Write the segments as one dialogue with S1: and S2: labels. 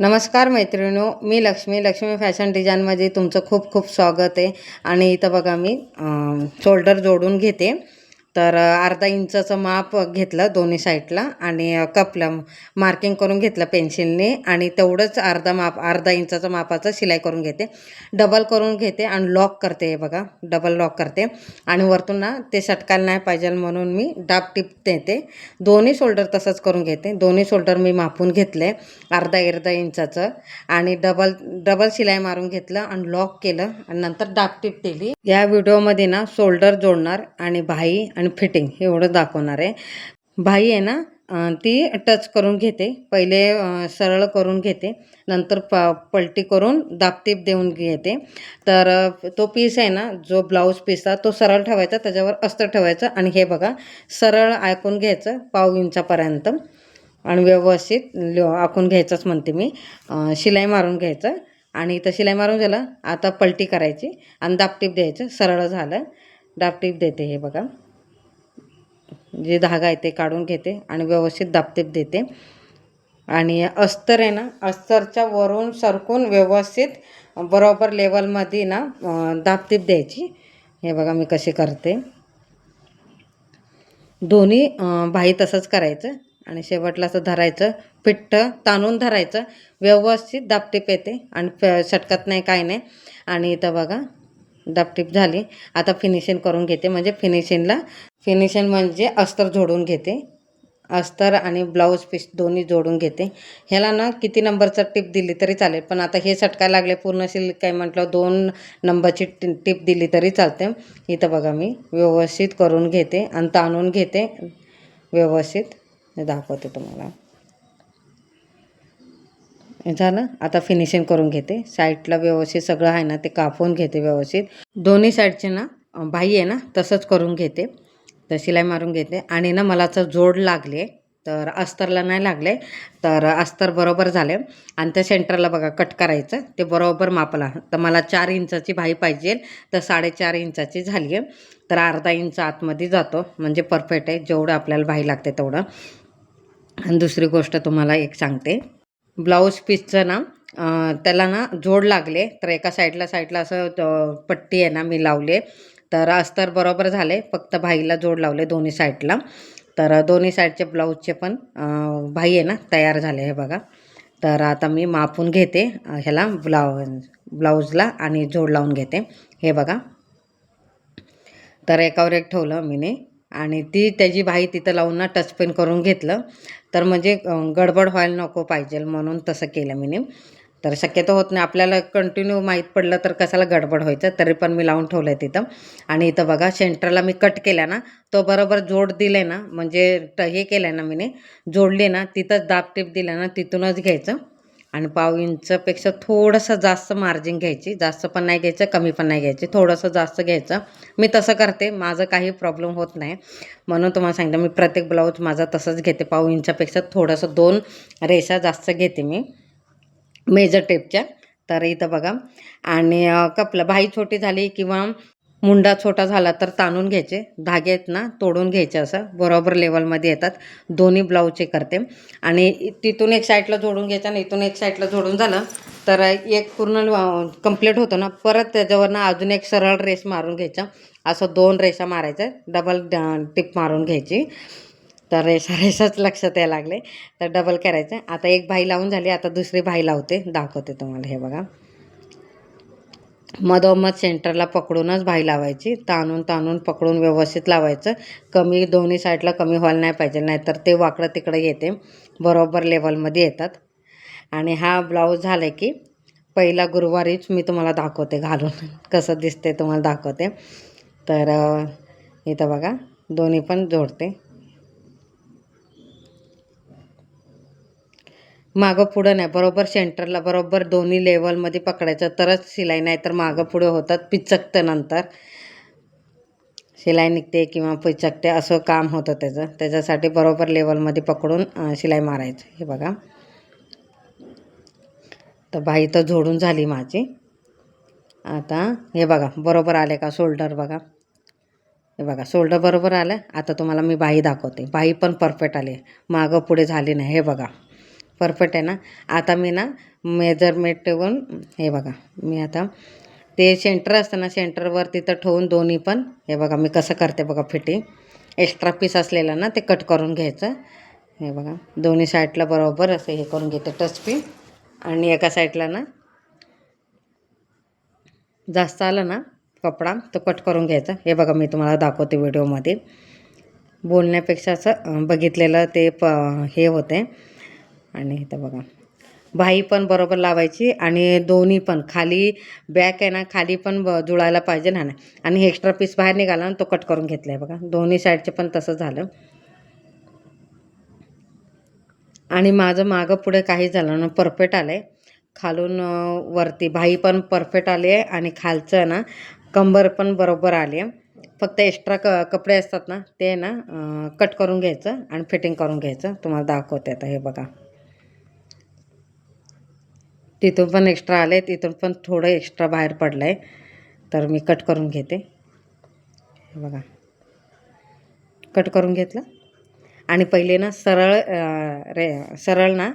S1: नमस्कार मैत्रिणो मी लक्ष्मी लक्ष्मी फॅशन डिझाईनमध्ये तुमचं खूप खूप स्वागत आहे. आणि इथं बघा मी शोल्डर जोडून घेते. तर अर्धा इंचाचं माप घेतलं दोन्ही साईडला आणि कपलं मार्किंग करून घेतलं पेन्सिलने आणि तेवढंच अर्धा माप अर्धा इंचाचं मापाचं शिलाई करून घेते. डबल करून घेते आणि लॉक करते हे बघा. डबल लॉक करते. आणि वरतून ना ते सटकायला नाही पाहिजे म्हणून मी डाब टिप देते. दोन्ही शोल्डर तसंच करून घेते. दोन्ही शोल्डर मी मापून घेतले अर्धा अर्धा इंचाचं आणि डबल डबल शिलाई मारून घेतलं आणि लॉक केलं आणि नंतर डाब टिप दिली. या व्हिडिओमध्ये ना शोल्डर जोडणार आणि भाई आणि फिटिंग एवढं दाखवणार आहे. भाई आहे ना ती टच करून घेते. पहिले सरळ करून घेते. नंतर प पलटी करून दाबटीप देऊन घेते. तर तो पीस आहे ना जो ब्लाऊज पीसचा तो सरळ ठेवायचा त्याच्यावर अस्तर ठेवायचं. आणि हे बघा सरळ ऐकून घ्यायचं पाव इंचापर्यंत. आणि व्यवस्थित ल्यो- आखून घ्यायचंच म्हणते मी. शिलाई मारून घ्यायचं. आणि इथं शिलाई मारून झालं आता पलटी करायची. आणि दाबटीप द्यायचं. सरळ झालं. दाबटीप देते हे बघा. जे धागा आहे ते काढून घेते आणि व्यवस्थित दाबतीप देते. आणि अस्तर आहे ना अस्तरच्या वरून सरकून व्यवस्थित बरोबर लेवलमध्ये ना अं, दाबटीप द्यायची. हे बघा मी कशी करते. दोन्ही अं, भाई तसंच करायचं आणि शेवटला असं धरायचं पिठ्ठ ताणून धरायचं व्यवस्थित दाबटीप येते आणि प- षटकत नाही काय नाही. आणि इथं बघा डपटीप झाली. आता फिनिशिंग करून घेते. म्हणजे फिनिशिंगला फिनिशिंग म्हणजे अस्तर जोडून घेते. अस्तर आणि ब्लाऊज पीस दोन्ही जोडून घेते. ह्याला ना किती नंबरचा टिप दिली तरी चालेल. पण आता हे सटकायला लागले पूर्ण शिल्क काय म्हटलं दोन नंबरची टि टिप दिली तरी चालते. इथं बघा मी व्यवस्थित करून घेते आणि ताणून घेते. व्यवस्थित दाखवते तुम्हाला. झालं. आता फिनिशिंग करून घेते. साईडला व्यवस्थित सगळं आहे ना ते कापून घेते व्यवस्थित. दोन्ही साईडचे ना बाई आहे ना तसंच करून घेते. तर शिलाई मारून घेते. आणि ना मला असं जोड लागले तर अस्तरला नाही लागले तर अस्तर बरोबर झाले. आणि त्या सेंटरला बघा कट करायचं. ते बरोबर मापला. तर मला चार इंचाची भाई पाहिजे. तर साडेचार इंचाची झाली आहे तर अर्धा इंच आतमध्ये जातो. म्हणजे परफेक्ट आहे. जेवढं आपल्याला भाई लागते तेवढं. आणि दुसरी गोष्ट तुम्हाला एक सांगते. ब्लाऊज पीसचं ना त्याला ना जोड लागले. तर एका साईडला साईडला असं पट्टी आहे ना मी लावले. तर अस्तर बरोबर झाले. फक्त भाईला जोड लावले दोन्ही साईडला. तर दोन्ही साईडचे ब्लाऊजचे पण भाई आहे ना तयार झाले हे बघा. तर आता मी मापून घेते ह्याला ब्लाऊज ब्लाऊजला आणि जोड लावून घेते. हे बघा. तर एकावर एक ठेवलं मीने. आणि ती त्याची बाई तिथं लावून ना टचपेन करून घेतलं. तर म्हणजे गडबड व्हायला नको पाहिजे म्हणून तसं केलं मी तर शक्यतो होत नाही. आपल्याला कंटिन्यू माहीत पडलं तर कशाला गडबड व्हायचं? तरी पण मी लावून ठेवलं आहे तिथं. आणि इथं बघा सेंटरला मी कट केला ना तो बरोबर जोड दिले ना म्हणजे ट हे केलं ना मीने जोडले ना तिथंच दाब टिप दिला ना तिथूनच घ्यायचं. आणि पाव इंचपेक्षा थोडंसं जास्त मार्जिन घ्यायची. जास्त पण नाही घ्यायचं कमी पण नाही घ्यायची. थोडंसं जास्त घ्यायचं. मी तसं करते. माझं काही प्रॉब्लेम होत नाही. म्हणून तुम्हाला सांगितलं मी प्रत्येक ब्लाऊज माझा तसंच घेते. पाव इंचापेक्षा थोडंसं दोन रेषा जास्त घेते मी. मेजर टेपच्या तर इथं बघा. आणि कपला कपलं छोटी झाली किंवा मुंडा छोटा झाला तर ताणून घ्यायचे. धागे आहेत ना तोडून घ्यायचे असं. बरोबर लेवलमध्ये येतात. दोन्ही ब्लाऊजचे करते. आणि तिथून एक साईडला जोडून घ्यायचं आणि इथून एक साईडला जोडून झालं तर एक पूर्ण कंप्लीट होतं ना. परत त्याच्यावरनं अजून एक सरळ रेस मारून घ्यायचा. असं दोन रेषा मारायचं. डबल टिप मारून घ्यायची. तर रेषा रेषाच लक्षात यायला लागले. तर डबल करायचं. आता एक भाई लावून झाली. आता दुसरी भाई लावते. दाखवते तुम्हाला. हे बघा. मधोमध सेंटरला पकडूनच भाई लावायची. ताणून ताणून पकडून व्यवस्थित लावायचं. कमी दोन्ही साईडला कमी व्हायला नाही पाहिजे नाहीतर ते वाकडं तिकडं येते. बरोबर लेवलमध्ये येतात. आणि हा ब्लाऊज झाला की पहिला गुरुवारीच मी तुम्हाला दाखवते घालून. कसं दिसते तुम्हाला दाखवते. तर इथं बघा दोन्ही पण जोडते. मागं पुढं नाही. बरोबर सेंटरला बरोबर दोन्ही लेवलमध्ये पकडायचं. तरच शिलाई नाही तर मागं पुढं होतात पिचकतं नंतर. शिलाई निघते किंवा पिचकते असं काम होतं त्याचं. त्याच्यासाठी बरोबर लेवलमध्ये पकडून शिलाई मारायचं. हे बघा. तर बाई तर झोडून झाली माझी. आता हे बघा बरोबर आले का शोल्डर बघा. हे बघा शोल्डर बरोबर आलं. आता तुम्हाला मी बाई दाखवते. बाई पण परफेक्ट आली. मागं पुढे झाली नाही. हे बघा. परफेक्ट आहे ना. आता मी ना मेजरमेंट ठेवून हे बघा मी आता ते सेंटर असतं ना सेंटरवर तिथं ठेवून दोन्ही पण हे बघा मी कसं करते बघा फिटिंग. एक्स्ट्रा पीस असलेला ना ते कट करून घ्यायचं. हे बघा दोन्ही साईडला बरोबर असं हे करून घेते टच आणि एका साईडला ना जास्त आलं ना कपडा तो कट करून घ्यायचा. हे बघा मी तुम्हाला दाखवते व्हिडिओमध्ये. बोलण्यापेक्षा असं बघितलेलं ते प हे होते. आणि इथं बघा. बाही पण बरोबर लावायची आणि दोन्ही पण. खाली बॅक आहे ना खाली पण ब- जुळायला पाहिजे ना. आणि एक्स्ट्रा पीस बाहेर निघाला ना तो कट करून घेतला आहे बघा. दोन्ही साईडचे पण तसं झालं. आणि माझं मागं पुढे काही झालं ना परफेक्ट आलं आहे खालून वरती. भाई पण परफेक्ट आली आहे आणि खालचं ना कंबर पण बरोबर आली आहे. फक्त एक्स्ट्रा क कपडे असतात ना ते ना कट करून घ्यायचं आणि फिटिंग करून घ्यायचं. तुम्हाला दाखवते आता हे बघा. तिथून पण एक्स्ट्रा आले तिथून पण थोडं एक्स्ट्रा बाहेर पडलं आहे तर मी कट करून घेते. हे बघा. कट करून घेतलं. आणि पहिले ना सरळ रे सरळ ना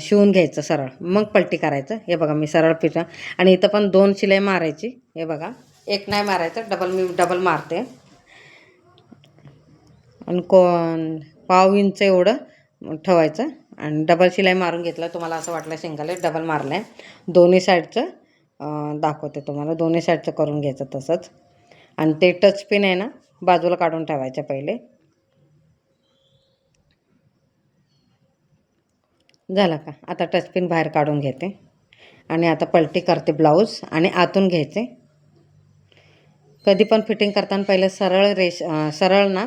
S1: शिवून घ्यायचं सरळ. मग पलटी करायचं. हे बघा मी सरळ पिठं आणि इथं पण दोन शिलाई मारायची. हे बघा. एक नाही मारायचं डबल मी डबल मारते. आणि कोण पाव इंच एवढं ठेवायचं. आणि डबल शिलाई मारून घेतलं. तुम्हाला असं वाटलं शिंगाले डबल मारलं आहे दोन्ही साईडचं दाखवते तुम्हाला. दोन्ही साईडचं करून घ्यायचं तसंच. आणि ते टचपिन आहे ना बाजूला काढून ठेवायचं पहिले. झालं का? आता टचपिन बाहेर काढून घेते. आणि आता पलटी करते ब्लाऊज आणि आतून घ्यायचे. कधी पण फिटिंग करताना पहिले सरळ रेश सरळ ना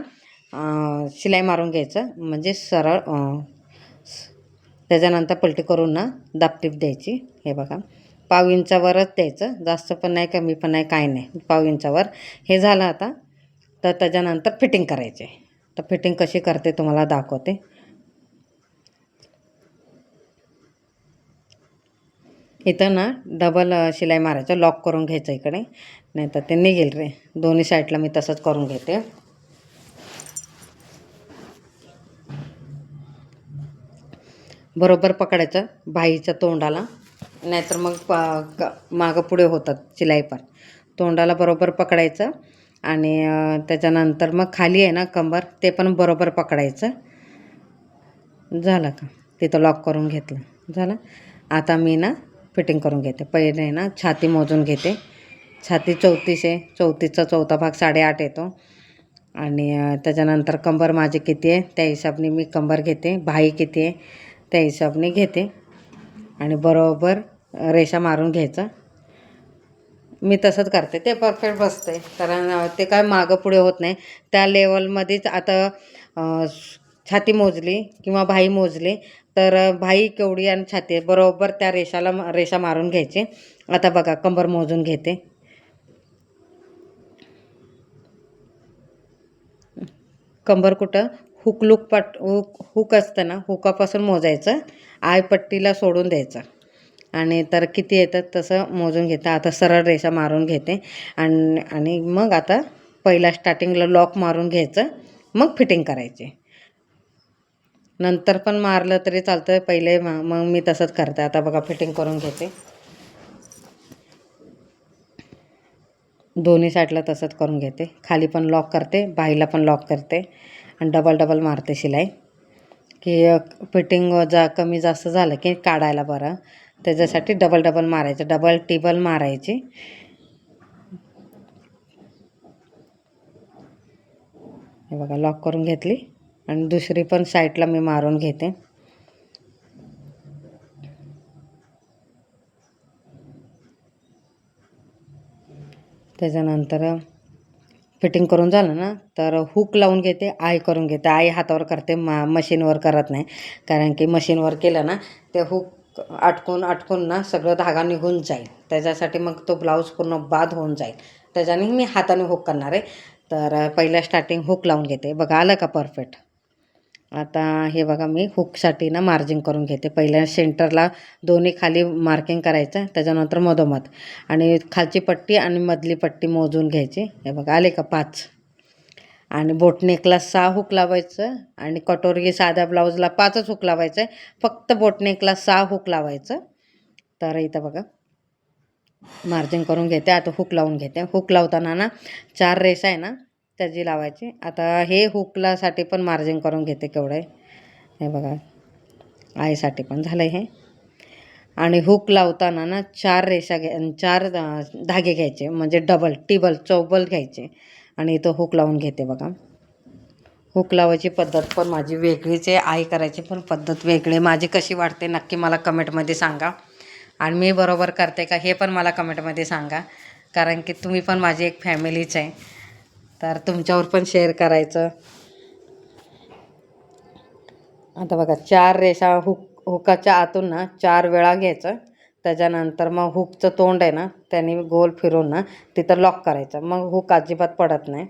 S1: शिलाई मारून घ्यायचं. म्हणजे सरळ त्याच्यानंतर पलटी करून ना दापटीप द्यायची. हे बघा. पाव इंचावरच द्यायचं. जास्त पण नाही कमी पण नाही काय नाही. पाव इंचावर. हे झालं आता. तर त्याच्यानंतर फिटिंग करायचे. तर फिटिंग कशी करते तुम्हाला दाखवते. इथं ना डबल शिलाई मारायचं. लॉक करून घ्यायचं इकडे. नाही तर ते निघेल रे. दोन्ही साईडला मी तसंच करून घेते. बरोबर पकडायचं बाईच्या तोंडाला. नाहीतर मग प मागं पुढे होतात शिलाई पण. तोंडाला बरोबर पकडायचं आणि त्याच्यानंतर मग खाली आहे ना कंबर ते पण बरोबर पकडायचं. झालं का? तिथं लॉक करून घेतलं. झालं? आता मी ना फिटिंग करून घेते. पहिले ना छाती मोजून घेते. छाती चौतीस आहे. चौतीसचा चौथा भाग साडेआठ येतो. आणि त्याच्यानंतर कंबर माझी किती आहे? त्या हिशोबाने मी कंबर घेते. भाई किती आहे? त्या हिशोबाने घेते. आणि बरोबर रेषा मारून घ्यायचं. मी तसंच करते. ते परफेक्ट बसते कारण ते काय मागं पुढे होत नाही. त्या लेवलमध्येच आता छाती मोजली किंवा भाई मोजली तर भाई केवढी आणि छाती बरोबर त्या रेषाला रेषा मारून घ्यायची. आता बघा कंबर मोजून घेते. कंबर कुठं? हुक लुक पट हुक हुक असतं ना हुकापासून मोजायचं आय पट्टीला सोडून द्यायचं. आणि तर किती येतात तसं मोजून घेतं. आता सरळ रेषा मारून घेते. आणि आणि मग आता पहिला स्टार्टिंगला लॉक मारून घ्यायचं. मग फिटिंग करायची. नंतर पण मारलं तरी चालतं पहिले मग मी तसंच करते. आता बघा फिटिंग करून घेते. दोन्ही साईडला तसंच करून घेते. खाली पण लॉक करते. बाईला पण लॉक करते. आणि डबल डबल मारते शिलाई. की फिटिंग जा कमी जास्त झालं की काढायला बरं. त्याच्यासाठी डबल डबल मारायचं डबल टिबल मारायची. हे बघा लॉक करून घेतली. आणि दुसरी पण साईडला मी मारून घेते. त्याच्यानंतर फिटिंग करून झालं ना तर हुक लावून घेते आय करून घेते. आई हातावर करते मा मशीनवर करत नाही. कारण की मशीनवर केलं ना ते हुक अटकून अटकून ना सगळं धागा निघून जाईल. त्याच्यासाठी मग तो ब्लाऊज पूर्ण बाद होऊन जाईल. त्याच्याने मी हाताने हुक करणार आहे. तर पहिल्या स्टार्टिंग हुक लावून घेते. बघा आलं का परफेक्ट आता हे बघा मी हुकसाठी ना मार्जिंग करून घेते. पहिल्या सेंटरला दोन्ही खाली मार्किंग करायचं त्याच्यानंतर मधोमध. आणि खालची पट्टी आणि मधली पट्टी मोजून घ्यायची. हे बघा आले का पाच? आणि बोटनेकला सहा हुक लावायचं आणि कटोरी साध्या ब्लाऊजला पाचच हुक लावायचं. आहे फक्त बोटनेकला सहा हुक लावायचं. तर इथं बघा मार्जिंग करून घेते. आता हुक लावून घेते. हुक लावताना ना चार रेस आहे ना त्याची लावायची. आता हे हुकलासाठी पण मार्जिन करून घेते केवढं. आहे हे बघा आईसाठी पण झालं हे. आणि हुक लावताना ना चार रेषा घ्या चार धागे घ्यायचे. म्हणजे डबल टिबल चौबल घ्यायचे. आणि इथं हुक लावून घेते बघा. हुक लावायची पद्धत पण माझी वेगळीच आहे. आई करायची पण पद्धत वेगळी माझी कशी वाटते नक्की मला कमेंटमध्ये सांगा. आणि मी बरोबर करते का हे पण मला कमेंटमध्ये सांगा. कारण की तुम्ही पण माझी एक फॅमिलीच आहे. तर तुमच्यावर पण शेअर करायचं. आता बघा चार रेषा हुक हुकाच्या आतून ना चार वेळा घ्यायचं. त्याच्यानंतर मग हुकचं तोंड आहे ना त्याने गोल फिरून ना तिथं लॉक करायचं. मग हुक अजिबात पडत नाही.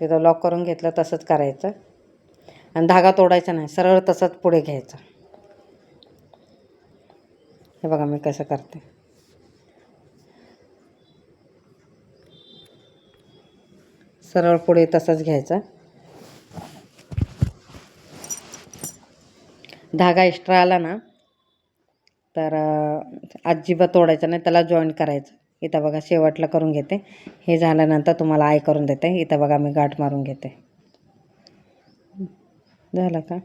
S1: तिथं लॉक करून घेतलं तसंच करायचं. आणि धागा तोडायचा नाही सरळ तसंच पुढे घ्यायचं. हे बघा मी कसं करते. सरळ पुढे तसंच घ्यायचं. धागा एक्स्ट्रा आला ना तर अजिबात तोडायचा नाही त्याला जॉईन करायचं. इथं बघा शेवटला करून घेते. हे झाल्यानंतर तुम्हाला आय करून देते. इथं बघा मी गाठ मारून घेते. झालं का?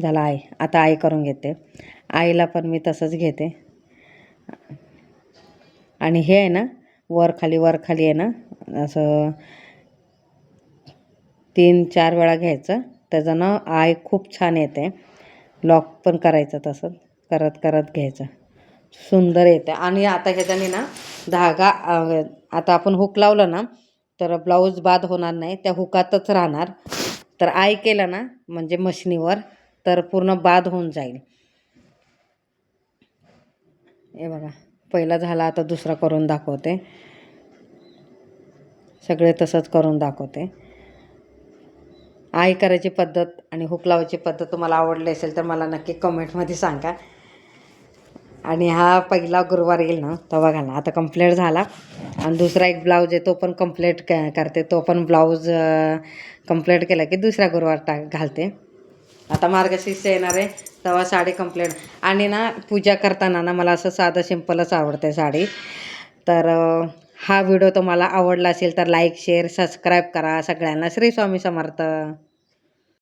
S1: झाला आई. आता आई करून घेते. आईला पण मी तसंच घेते. आणि हे आहे ना वर खाली वर खाली आहे ना असं तीन चार वेळा घ्यायचं. त्याचं आय खूप छान येते. लॉक पण करायचं तसं. करत करत घ्यायचं. सुंदर येते. आणि आता ह्याच्याने ना धागा आता आपण हुक लावलं ना तर ब्लाऊज बाद होणार नाही. त्या हुकातच राहणार. तर आय केलं ना म्हणजे मशनीवर तर पूर्ण बाद होऊन जाईल. हे बघा पहिला झाला आता दुसरा करून दाखवते. सगळे तसंच करून दाखवते. आई करायची पद्धत आणि हुक लावायची पद्धत तुम्हाला आवडली असेल तर मला नक्की कमेंटमध्ये सांगा. आणि हा पहिला गुरुवार येईल ना तेव्हा ना आता कंप्लीट झाला. आणि दुसरा एक ब्लाऊज आहे तो पण कंप्लीट करते. तो पण ब्लाऊज कंप्लीट केला की दुसरा गुरुवार टाक घालते. आता मार्गशीर्ष येणार आहे तेव्हा साडी कंप्लेंट आणि ना पूजा करताना ना मला असं साधं सिंपलच आवडते साडी. तर हा व्हिडिओ तुम्हाला आवडला असेल तर लाईक शेअर सबस्क्राईब करा. सगळ्यांना श्री स्वामी समर्थ.